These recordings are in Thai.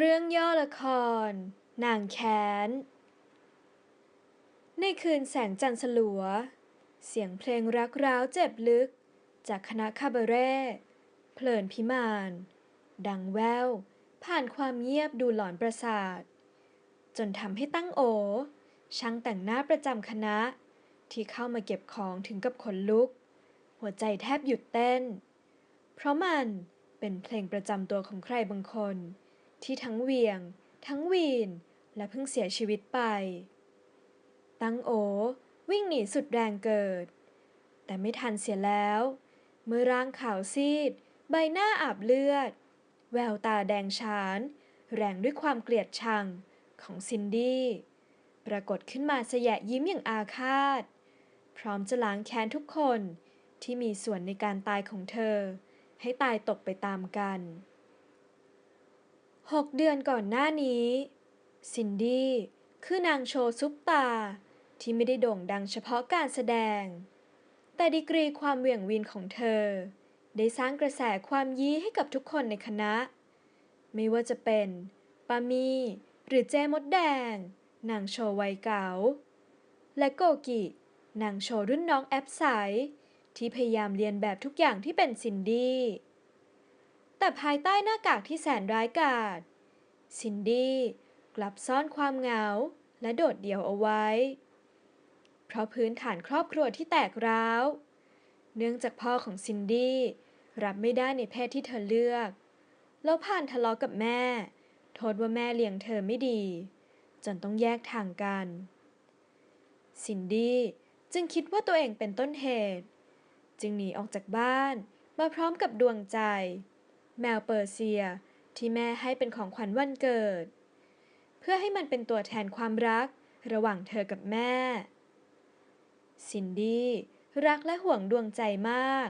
เรื่องย่อละคร นางแค้น ในคืนแสงจันทร์สลัว เสียงเพลงรักร้าวเจ็บลึก จากคณะคาบาเร่เพลินพิมาน ดังแวว ผ่านความเงียบดูหลอนประสาท จนทำให้ตั้งโอ ช่างแต่งหน้าประจำคณะ ที่เข้ามาเก็บของถึงกับขนลุก หัวใจแทบหยุดเต้น เพราะมันเป็นเพลงประจำตัวของใครบางคน ที่ทั้งเวียง ทั้งวีน และเพิ่งเสียชีวิตไป ตั้งโอวิ่งหนีสุดแรงเกิด แต่ไม่ทันเสียแล้ว เมื่อร่างขาวซีด ใบหน้าอาบเลือด แววตาแดงฉาน แรงด้วยความเกลียดชังของซินดี้ ปรากฏขึ้นมาสยะยิ้มอย่างอาฆาต พร้อมจะล้างแค้นทุกคนที่มีส่วนในการตายของเธอ ให้ตายตกไปตามกัน หกเดือนก่อนหน้านี้ ซินดี้คือนางโชว์ซุปตา ที่ไม่ได้โด่งดังเฉพาะการแสดง แต่ดีกรีความเหวี่ยงวีนของเธอ ได้สร้างกระแสความยี้ให้กับทุกคนในคณะ ไม่ว่าจะเป็นปามีหรือเจมดแดง นางโชว์วัยเก่า และโกกิ นางโชว์รุ่นน้องแอปใสที่พยายามเรียนแบบทุกอย่างที่เป็นซินดี้ แต่ภายใต้หน้ากากที่แสนร้ายกาจซินดี้กลับซ่อนความเหงาและโดดเดี่ยวเอาไว้ เพราะพื้นฐานครอบครัวที่แตกร้าว เนื่องจากพ่อของซินดี้รับไม่ได้ในเพศที่เธอเลือก แล้วผ่านทะเลาะกับแม่ โทษว่าแม่เลี้ยงเธอไม่ดี จนต้องแยกทางกัน ซินดี้จึงคิดว่าตัวเองเป็นต้นเหตุ จึงหนีออกจากบ้านมาพร้อมกับดวงใจ แมวเปอร์เซีย ที่แม่ให้เป็นของขวัญวันเกิด เพื่อให้มันเป็นตัวแทนความรักระหว่างเธอกับแม่ ซินดี้รักและห่วงดวงใจมาก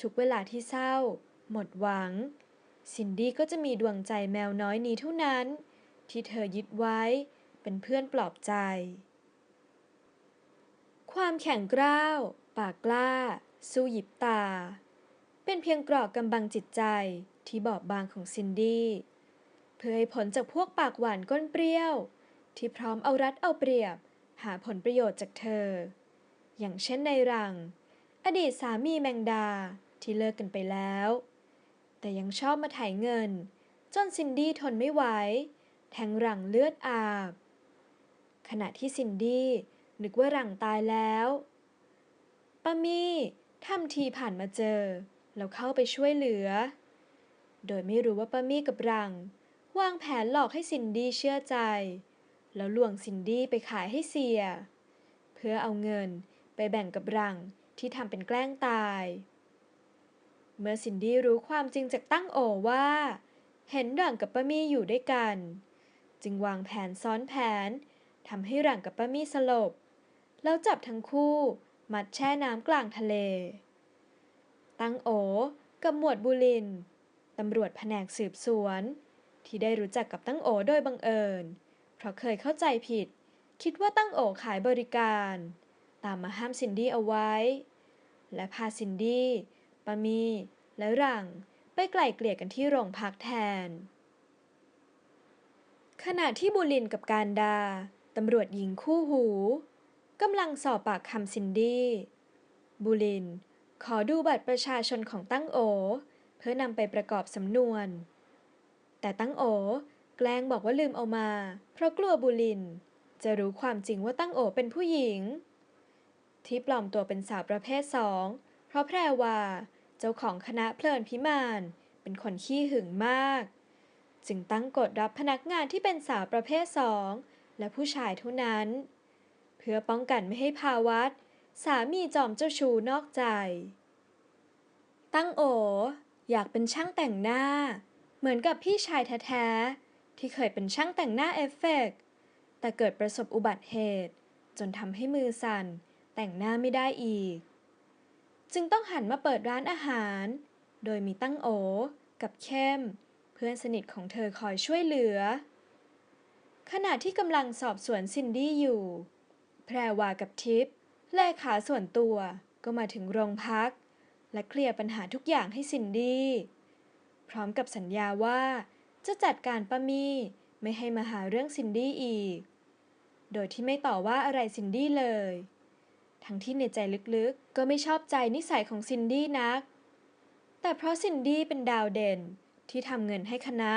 ทุกเวลาที่เศร้า หมดหวัง ซินดี้ก็จะมีดวงใจแมวน้อยนี้เท่านั้น ที่เธอยึดไว้เป็นเพื่อนปลอบใจ ความแข็งกร้าว ปากกล้า สู้หยิบตา เป็นเพียงกราะกำบังจิตใจที่บอบบางของซินดี้เพื่อให้ผลจากพวกปากหวานก้นเปรี้ยว ที่พร้อมเอารัดเอาเปรียบ หาผลประโยชน์จากเธอ อย่างเช่นในรัง อดีตสามีแมงดาที่เลิกกันไปแล้ว แต่ยังชอบมาถ่ายเงิน จนซินดี้ทนไม่ไหวแทงรังเลือดอาบ ขณะที่ซินดี้นึกว่ารังตายแล้วป้ามี่ทำทีผ่านมาเจอ แล้วเข้าไปช่วยเหลือ โดยไม่รู้ว่าป้ามี่กับรัง วางแผนหลอกให้ซินดี้เชื่อใจ แล้วลวงซินดี้ไปขายให้เสีย เพื่อเอาเงินไปแบ่งกับรังที่ทำเป็นแกล้งตาย เมื่อซินดี้รู้ความจริงจากตั้งโอว่า เห็นรังกับป้ามี่อยู่ด้วยกัน จึงวางแผนซ้อนแผนทำให้รังกับป้ามี่สลบ แล้วจับทั้งคู่มัดแช่น้ำกลางทะเล ตั้งโอ กับหมวดบุลิน ตำรวจแผนกสืบสวน ที่ได้รู้จักกับตั้งโอโดยบังเอิญ เพราะเคยเข้าใจผิด คิดว่าตั้งโอขายบริการ ตามมาห้ามซินดี้เอาไว้ และพาซินดี้ปามี และรังไปไกล่เกลี่ยกันที่โรงพักแทน ขณะที่บุลินกับการดา ตำรวจหญิงคู่หูกำลังสอบปากคำซินดี้ บุลิน ขอดูบัตรประชาชนของตั้งโอ เพื่อนำไปประกอบสำนวน แต่ตั้งโอ แกล้งบอกว่าลืมเอามา เพราะกลัวบุลิน จะรู้ความจริงว่าตั้งโอเป็นผู้หญิง ที่ปลอมตัวเป็นสาวประเภทสอง เพราะแพรว่า เจ้าของคณะเพลินพิมาน เป็นคนขี้หึงมาก จึงตั้งกฎรับพนักงานที่เป็นสาวประเภทสองและผู้ชายเท่านั้น เพื่อป้องกันไม่ให้ภาวัต สามีจอมเจ้าชูนอกใจ ตั้งโอ อยากเป็นช่างแต่งหน้า เหมือนกับพี่ชายแท้ๆ ที่เคยเป็นช่างแต่งหน้าเอฟเฟกต์แต่เกิดประสบอุบัติเหตุ จนทำให้มือสั่น แต่งหน้าไม่ได้อีก จึงต้องหันมาเปิดร้านอาหาร โดยมีตั้งโอ กับเข้ม เพื่อนสนิทของเธอคอยช่วยเหลือ ขณะที่กำลังสอบสวนซินดี้อยู่ แพรวากับทิพย์ เลขาส่วนตัวก็มาถึงโรงพัก และเคลียร์ปัญหาทุกอย่างให้ซินดี้ พร้อมกับสัญญาว่าจะจัดการป้ามี่ไม่ให้มาหาเรื่องซินดี้อีก โดยที่ไม่ต่อว่าอะไรซินดี้เลย ทั้งที่ในใจลึกๆ ก็ไม่ชอบใจนิสัยของซินดี้นัก แต่เพราะซินดี้เป็นดาวเด่นที่ทำเงินให้คณะ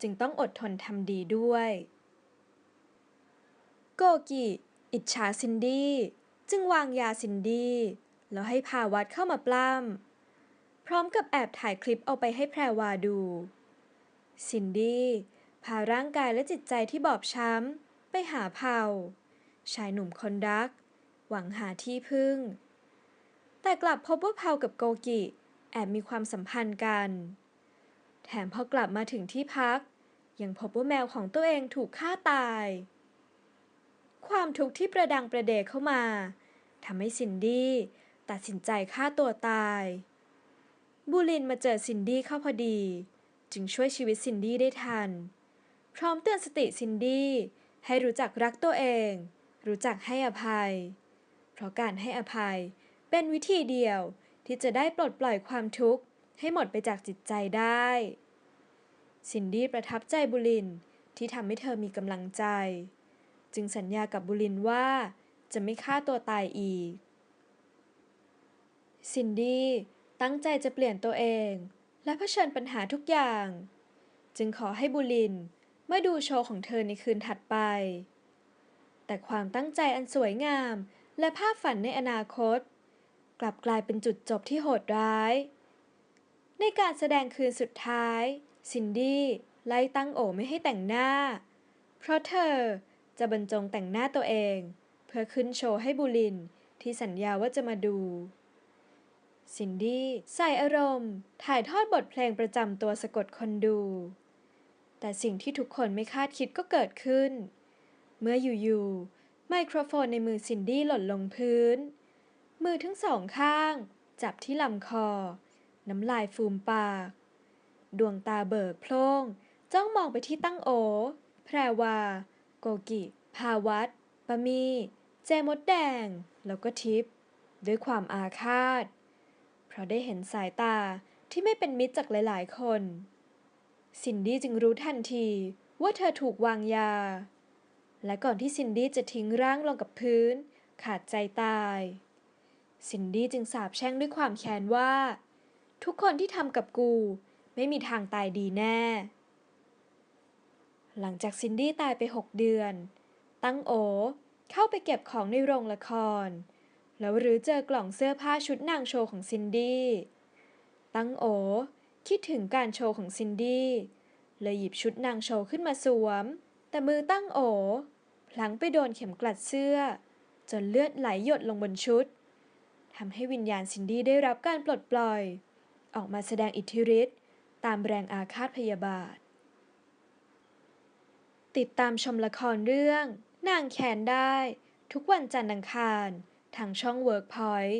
จึงต้องอดทนทำดีด้วย โกกิ อิจฉาซินดี้ จึงวางยาซินดี้แล้วให้พาวัดเข้ามาปล้ำพร้อมกับแอบถ่ายคลิปเอาไปให้แพรวาดู ซินดี้พาร่างกายและจิตใจที่บอบช้ำไปหาเผาชายหนุ่มคนรัก หวังหาที่พึ่ง แต่กลับพบว่าเผากับโกกิ แอบมีความสัมพันธ์กัน แถมพอกลับมาถึงที่พัก ยังพบว่าแมวของตัวเองถูกฆ่าตาย ความทุกข์ที่ประดังประเดเข้ามา ทำให้ซินดี้ตัดสินใจฆ่าตัวตาย บูลินมาเจอซินดี้เข้าพอดี จึงช่วยชีวิตซินดี้ได้ทัน พร้อมเตือนสติซินดี้ให้รู้จักรักตัวเอง รู้จักให้อภัย เพราะการให้อภัยเป็นวิธีเดียวที่จะได้ปลดปล่อยความทุกข์ให้หมดไปจากจิตใจได้ ซินดี้ประทับใจบุลินที่ทำให้เธอมีกำลังใจ จึงสัญญากับบุลินว่า จะไม่ฆ่าตัวตายอีก ซินดี้ตั้งใจจะเปลี่ยนตัวเอง และเผชิญปัญหาทุกอย่าง จึงขอให้บุลินมาดูโชว์ของเธอในคืนถัดไป แต่ความตั้งใจอันสวยงามและภาพฝันในอนาคต กลับกลายเป็นจุดจบที่โหดร้าย ในการแสดงคืนสุดท้าย ซินดี้ไล่ตั้งโอไม่ให้แต่งหน้า เพราะเธอจะบรรจงแต่งหน้าตัวเอง พื่อขึ้นโชว์ให้บุลินที่สัญญาว่าจะมาดู ซินดี้ใส่อารมณ์ ถ่ายทอดบทเพลงประจำตัวสะกดคนดู แต่สิ่งที่ทุกคนไม่คาดคิดก็เกิดขึ้น เมื่ออยู่ๆไมโครโฟนในมือซินดี้หล่นลงพื้น มือทั้งสองข้าง จับที่ลำคอ น้ำลายฟูมปาก ดวงตาเบิกโพล่งจ้องมองไปที่ตั้งโอ แพรวา โกกิ ภาวัตปะมี เจมดแดง แล้วก็ทิพด้วยความอาฆาต เพราะได้เห็นสายตาที่ไม่เป็นมิตรจากหลายๆ คน ซินดี้จึงรู้ทันทีว่าเธอถูกวางยา และก่อนที่ซินดี้จะทิ้งร่างลงกับพื้น ขาดใจตาย ซินดี้จึงสาบแช่งด้วยความแค้นว่า ทุกคนที่ทำกับกู ไม่มีทางตายดีแน่ หลังจากซินดี้ตายไปหกเดือน ตั้งโอ เข้าไปเก็บของในโรงละคร แล้วหรือเจอกล่องเสื้อผ้าชุดนางโชว์ของซินดี้ ตั้งโอ คิดถึงการโชว์ของซินดี้ เลยหยิบชุดนางโชว์ขึ้นมาสวม แต่มือตั้งโอพลั้งไปโดนเข็มกลัดเสื้อ จนเลือดไหลหยดลงบนชุดทำให้วิญญาณซินดี้ได้รับการปลดปล่อย ออกมาแสดงอิทธิฤทธิ์ตามแรงอาฆาตพยาบาท ติดตามชมละครเรื่อง นางแคนได้ ทุกวันจันทร์อังคาร ทางช่อง WorkPoint